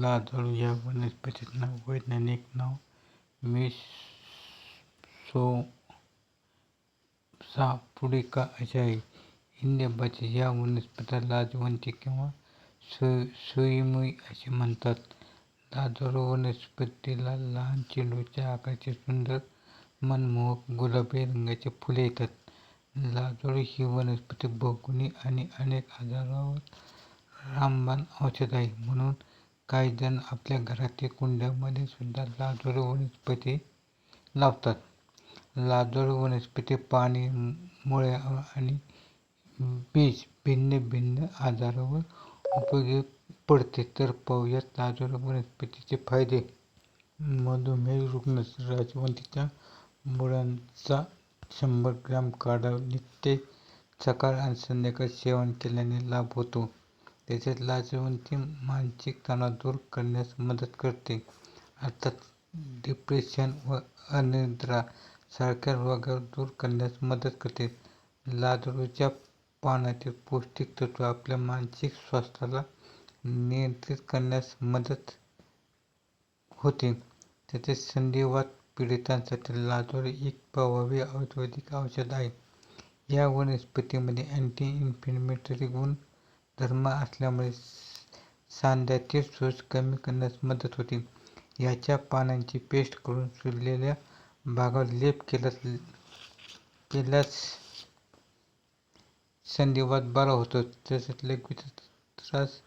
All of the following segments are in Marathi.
लाजाळू या वनस्पतीचं वैज्ञानिक नाव मिमोसा असे आहे. हिंदी भाषेत या वनस्पतीला लाजवंती किंवा सुईमुई असे म्हणतात. लाजाळू वनस्पतीला लहान चेंडूच्या आकाराची सुंदर, मनमोहक गुलाबी रंगाची फुले येतात. लाजाळू ही वनस्पती बहुगुणी आणि अनेक आजारांवर रामबाण औषध आहे. म्हणून काही जण आपल्या घरातील कुंड्यांमध्ये सुद्धा लाजाळू वनस्पती लावतात. लाजाळू वनस्पती पाने, मुळ्या आणि बीज भिन्न भिन्न आजारांवर उपयोगी पडते. तर पाहूयात लाजाळू वनस्पतीचे फायदे. मधुमेह रुग्ण लाजवंतीच्या मुळांचा शंभर ग्रॅम काढा नित्य सकाळ आणि संध्याकाळ सेवन केल्याने लाभ होतो. त्याचे लाजवंती मानसिक तणाव दूर करण्यास मदत करते. अर्थात डिप्रेशन व अनिद्रा सारख्या रोगांवर दूर करण्यास मदत करते. लाजाळूच्या पानातील पौष्टिक तत्त्वे आपल्या मानसिक स्वास्थ्याला नियंत्रित करण्यास मदत होते. तसेच संधिवात पीडितांसाठी लाजाळू एक प्रभावी आयुर्वेदिक औषध आहे. या वनस्पतीमध्ये अँटी इन्फ्लेमेटरी धर्म असल्यामुळे सांध्यातील सूज कमी करण्यास मदत होते. याच्या पानांची पेस्ट करून सुजलेल्या भागावर लेप केल्यास संधिवात बरा होतो. तसेच लघवीचा त्रास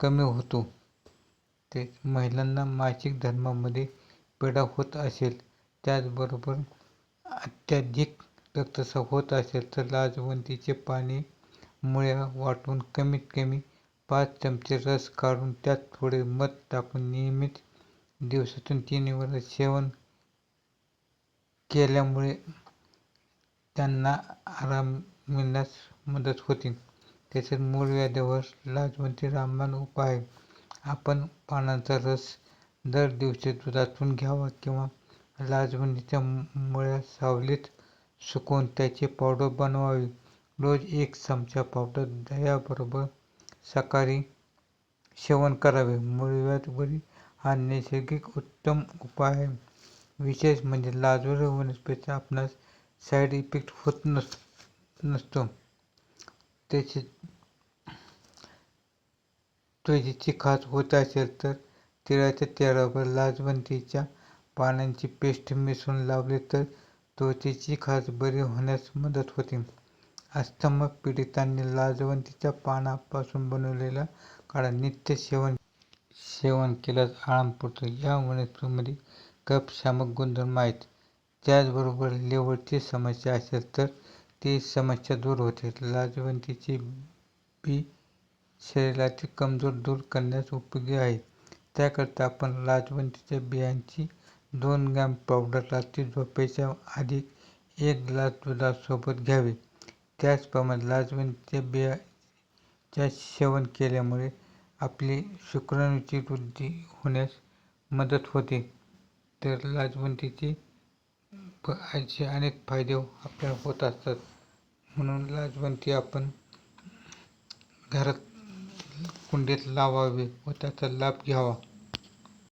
कमी होतो. महिलांना मासिक धर्मामध्ये पीडा होत असेल, त्याचबरोबर अत्याधिक रक्तस्राव होत असेल तर लाजवंतीचे पाने, मुळ्या वाटून कमीत कमी पाच चमचे रस काढून त्यात थोडे मध टाकून नियमित दिवसातून तीन वेळा सेवन केल्यामुळे त्यांना आराम मिळण्यास मदत होते. तसेच मूळव्याधावर लाजवंती रामबाण उपाय आपण पानांचा रस दर दिवशी दुधातून घ्यावा किंवा लाजवंतीच्या मुळ्या सावलीत सुकवून त्याची पावडर बनवावी. रोज एक चमचा पावडर दह्याबरोबर सकाळी सेवन करावे. मूळव्याध बरी हा नैसर्गिक उत्तम उपाय आहे. विशेष म्हणजे लाजाळू वनस्पतीचा आपणास साईड इफेक्ट होत नस नसतो. त्याची त्वचेची खाज होत असेल तर तिळाच्या तेलावर लाजवंतीच्या पानांची पेस्ट मिसळून लावली तर त्वचेची खाज बरी होण्यास मदत होते. अस्थमा पीडितांनी लाजवंतीच्या पानांपासून बनवलेला काढा नित्य सेवन केल्यास आराम पडतो. या वनस्पतीमध्ये कफशामक गुणधर्म आहेत. त्याचबरोबर लिव्हरची समस्या असेल तर ती समस्या दूर होते. लाजवंतीचे बी शरीरातील कमजोरी दूर करण्यास उपयोगी आहे. त्याकरिता आपण लाजवंतीच्या बियांची दोन ग्रॅम पावडर रात्री झोपेच्या आधी एक ग्लास दुधासोबत घ्यावी. त्याचप्रमाणे लाजवंतीच्या बियांचे सेवन केल्यामुळे आपली शुक्राणूची वृद्धी होण्यास मदत होते. तर लाजवंतीचे असे अनेक फायदे आपल्याला होत असतात. म्हणून लाजवंती आपण घरात कुंडीत लावावे व त्याचा लाभ घ्यावा.